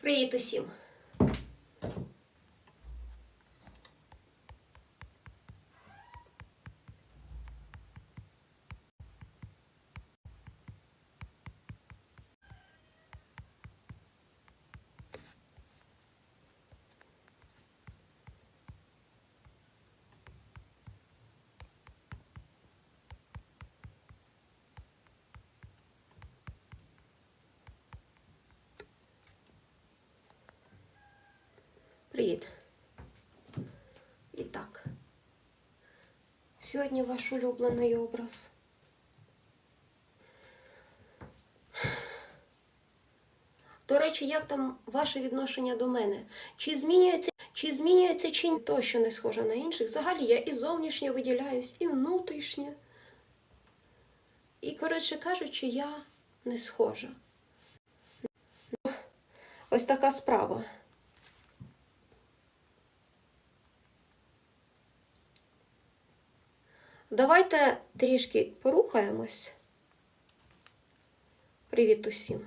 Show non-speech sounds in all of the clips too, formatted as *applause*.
Привіт усім! Привіт. І так. Сьогодні ваш улюблений образ. До речі, як там ваше відношення до мене? Чи змінюється, чи змінюється чи то, що не схоже на інших? Взагалі я і зовнішньо виділяюсь, і внутрішнє. І, коротше кажучи, я не схожа. Ось така справа. Давайте трішки порухаємось. Привіт усім.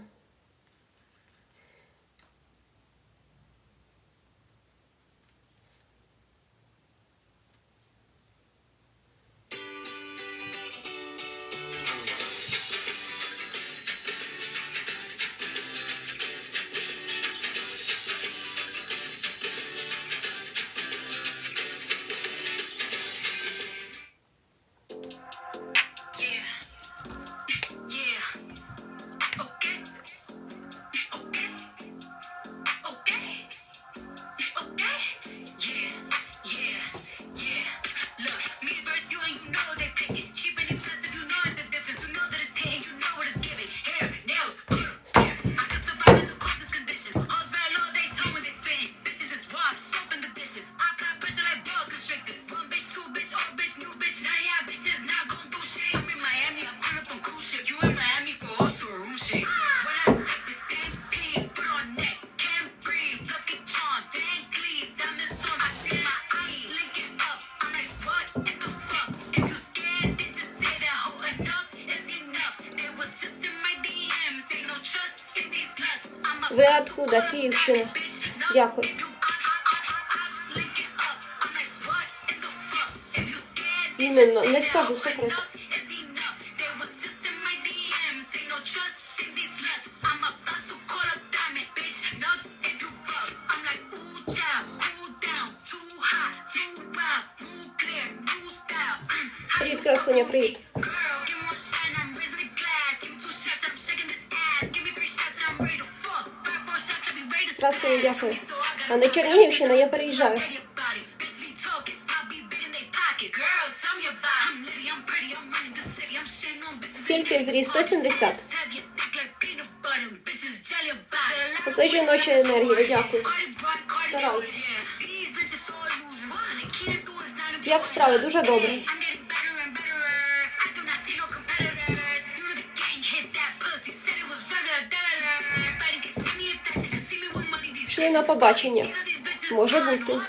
Wild. Move clear, new style. Mm, how Привіт, красуня, привіт. You thick like peanut butter. Bitches jelly about it. Це жіноча енергія, дякую. Стараюсь. Як справи? Дуже добре. На побачення. Може бути.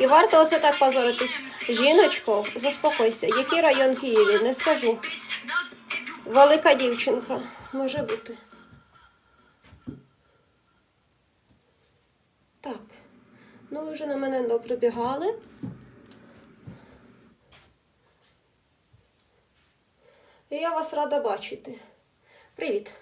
І варто оце так позоритись. Жіночко, заспокойся. Який район Києві? Не скажу. Велика дівчинка. Може бути. Так. Ну, ви вже на мене доприбігали. І я вас рада бачити. Привіт.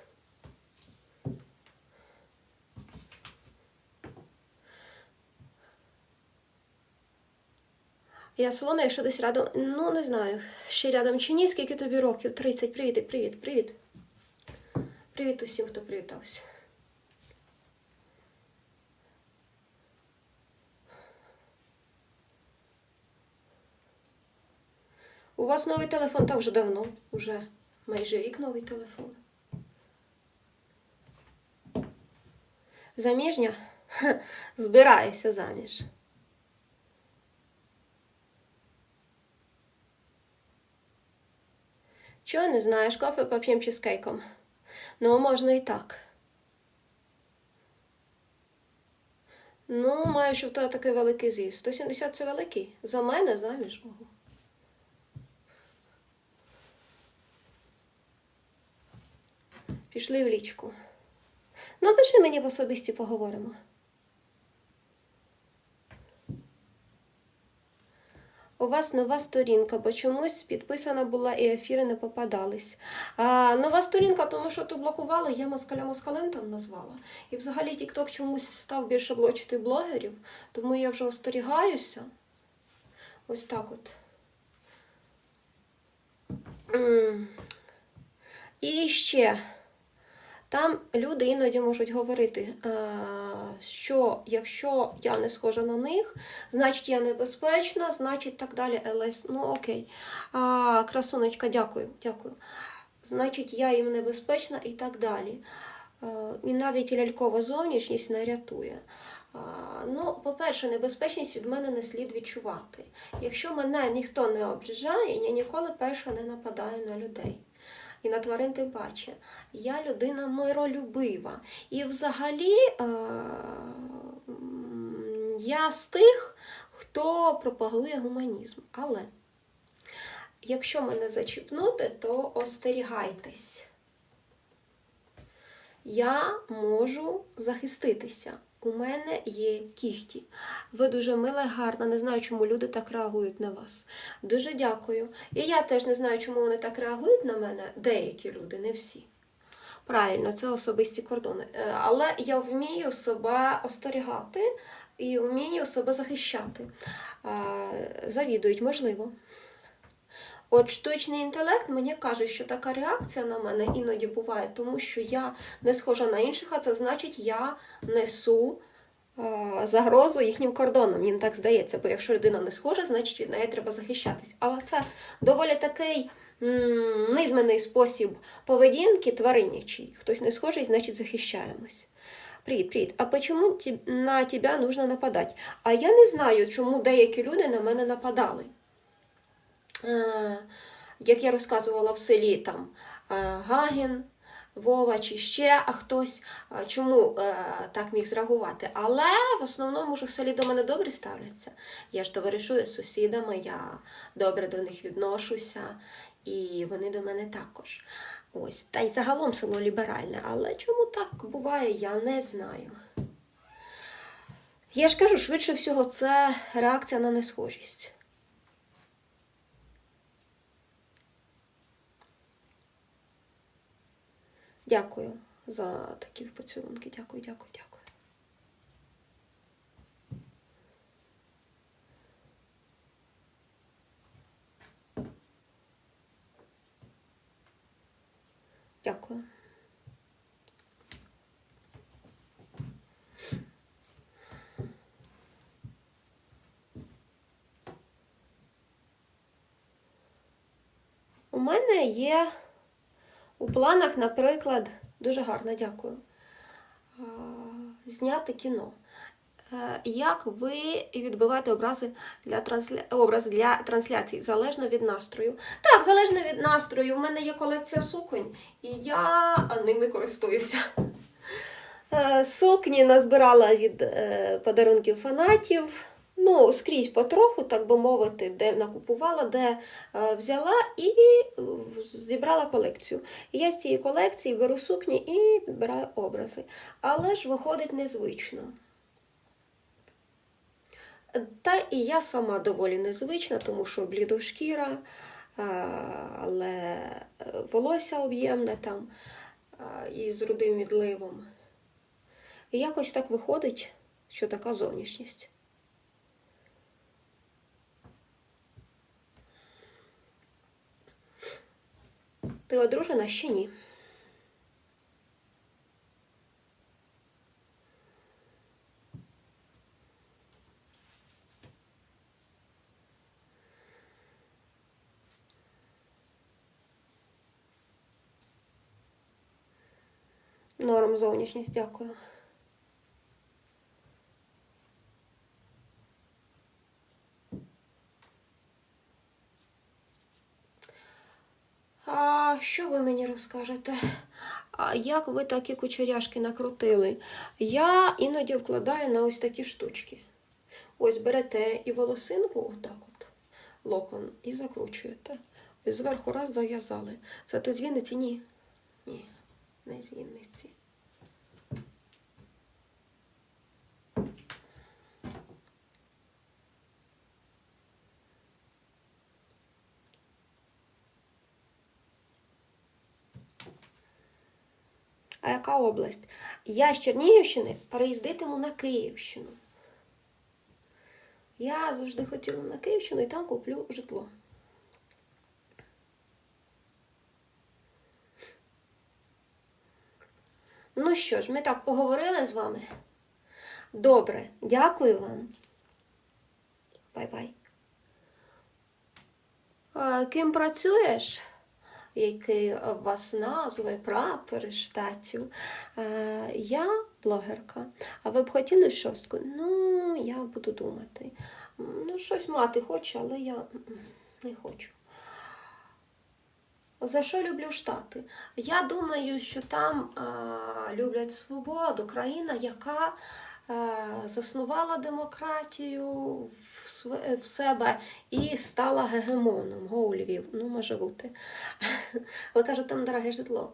Я Соломія, якщо десь рядом, ну не знаю, ще рядом чи ні, скільки тобі років? 30. Привіт, привіт, привіт. Привіт усім, хто привітався. У вас новий телефон, та вже давно, вже майже рік новий телефон. Заміжня? *laughs* Збираюся заміж. Чого не знаєш, кофе поп'єм чи з кейком? Ну, можна і так. Ну, маю, що тебе такий великий зріст. 170 це великий. За мене заміж. Ого. Пішли в лічку. Ну, пиши мені в особисті поговоримо. Вас нова сторінка, бо чомусь підписана була і ефіри не попадались. А, нова сторінка, тому що ту блокували, я москаля москалем там назвала. І взагалі TikTok чомусь став більше блочити блогерів, тому я вже остерігаюся. Ось так от. І ще. Там люди іноді можуть говорити, е, що якщо я не схожа на них, значить я небезпечна, значить так далі. ЛС. Ну окей. А, красунечка, дякую, дякую. Значить, я їм небезпечна і так далі. Е, І навіть лялькова зовнішність не рятує. Ну, по-перше, небезпечність від мене не слід відчувати. Якщо мене ніхто не ображає, я ніколи перша не нападаю на людей і на тварин тим паче. Я людина миролюбива. І взагалі е, я з тих, хто пропагує гуманізм. Але якщо мене зачіпнути, то остерігайтесь. Я можу захиститися. У мене є кіхті. Ви дуже мила і гарна. Не знаю, чому люди так реагують на вас. Дуже дякую. І я теж не знаю, чому вони так реагують на мене. Деякі люди, не всі. Правильно, це особисті кордони. Е, Але я вмію себе остерігати і вмію себе захищати. Е, Завідують, можливо. От штучний інтелект мені каже, що така реакція на мене іноді буває, тому що я не схожа на інших, а це значить, я несу е, загрозу їхнім кордонам. Їм так здається, бо якщо людина не схожа, значить від неї треба захищатись. Але це доволі такий низменний спосіб поведінки тваринячий. Хтось не схожий, значить захищаємось. Привіт, привіт. А почему на тебе нужно нападати? А я не знаю, чому деякі люди на мене нападали. Е, як я розказувала в селі, там е, Гагін, Вова чи ще хтось, е, чому так міг зреагувати. Але в основному ж у селі до мене добре ставляться. Я ж товаришую з сусідами, я добре до них відношуся, і вони до мене також. Ось, та й загалом село ліберальне, але чому так буває, я не знаю. Я ж кажу, швидше всього, це реакція на несхожість. Дякую за такі поцілунки. Дякую, дякую, дякую. Дякую. У мене є у планах, наприклад, дуже гарно, дякую. Зняти кіно. Е, Як ви відбиваєте образи для трансля... образи для трансляцій залежно від настрою? Так, залежно від настрою. У мене є колекція суконь, і я ними користуюся. Е, Сукні назбирала від е, подарунків фанатів. Ну, скрізь потроху, так би мовити, де накупувала, де е, взяла і е, зібрала колекцію. І я з цієї колекції беру сукні і підбираю образи. Але ж виходить незвично. Та і я сама доволі незвична, тому що блідошкіра, е, але е, волосся об'ємне там і з рудим відливом. І якось так виходить, що така зовнішність. Ти одружена ще ні. Норм зовнішність, дякую. що ви мені розкажете? Як ви такі кучеряшки накрутили? Я іноді вкладаю на ось такі штучки. Ось берете і волосинку, отак от, локон, і закручуєте. І зверху раз зав'язали. Це ти з Вінниці? Ні. Ні, не з Вінниці. Яка область? Я з Чернігівщини переїздитиму на Київщину. Я завжди хотіла на Київщину і там куплю житло. Ну що ж, ми так поговорили з вами. Добре, дякую вам. Бай-бай. Ким працюєш? Які у вас назви, прапори штатів? Е, я блогерка. А ви б хотіли шостку? Ну, я буду думати. Ну, щось мати хочу, але я не хочу. За що люблю Штати? Я думаю, що там а, люблять свободу, країна, яка заснувала демократію в, себе і стала гегемоном. Го, Львів, ну може бути. *laughs* Але кажуть, там дороге житло.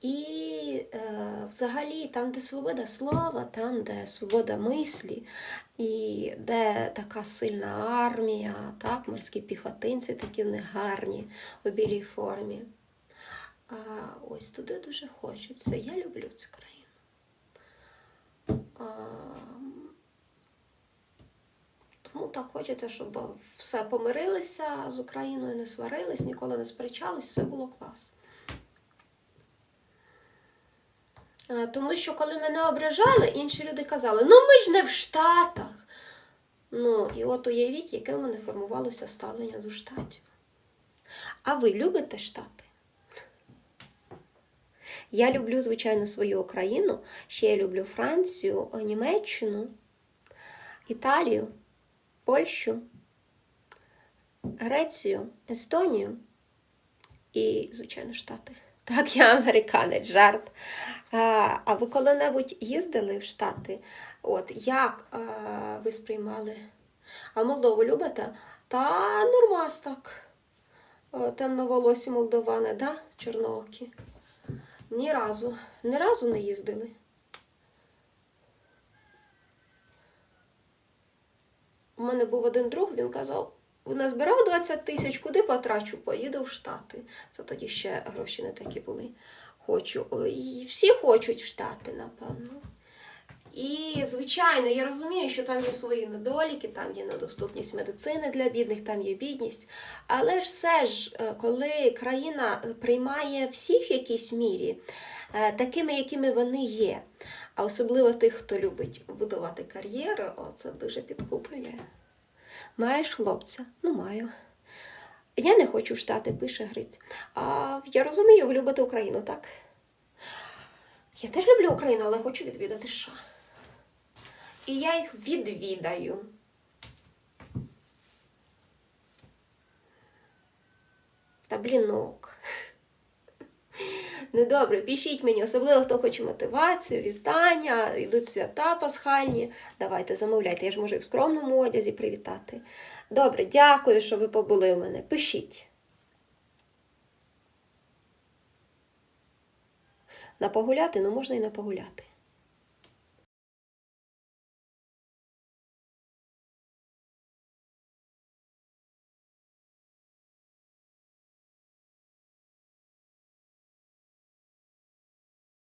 І е, взагалі там, де свобода слова, там, де свобода мислі, і де така сильна армія, так, морські піхотинці такі вони гарні у білій формі. А ось туди дуже хочеться. Я люблю цю країну. Тому так хочеться, щоб все помирилися з Україною, не сварились, ніколи не сперечались, все було клас. Тому що коли мене ображали, інші люди казали: ну ми ж не в Штатах. Ну, і от уявіть, яке в мене формувалося ставлення до штатів. А ви любите штати? Я люблю, звичайно, свою Україну. Ще я люблю Францію, Німеччину, Італію, Польщу, Грецію, Естонію і, звичайно, Штати. Так, я американець, жарт. А, ви коли-небудь їздили в Штати? От як а, ви сприймали? А Молдову любите? Та нормас так. О, Темноволосі молдовани, да? Чорноокі. Ні разу. Ні разу не їздили. У мене був один друг, він казав, назбирав 20 тисяч, куди потрачу? Поїду в Штати. Це тоді ще гроші не такі були. Хочу. І всі хочуть в Штати, напевно. І, звичайно, я розумію, що там є свої недоліки, там є недоступність медицини для бідних, там є бідність. Але ж все ж, е, коли країна приймає всіх в якійсь мірі, е, такими, якими вони є, а особливо тих, хто любить будувати кар'єру, це дуже підкуплює. Маєш хлопця? Ну, маю. Я не хочу в Штати, пише Гриць. А я розумію, ви любите Україну, так? Я теж люблю Україну, але хочу відвідати США. І я їх відвідаю. Та блінок. Ну добре, пишіть мені, особливо хто хоче мотивацію, вітання, йдуть свята пасхальні. Давайте замовляйте, я ж можу і в скромному одязі привітати. Добре, дякую, що ви побули у мене. Пишіть. На погуляти, ну можна і на погуляти.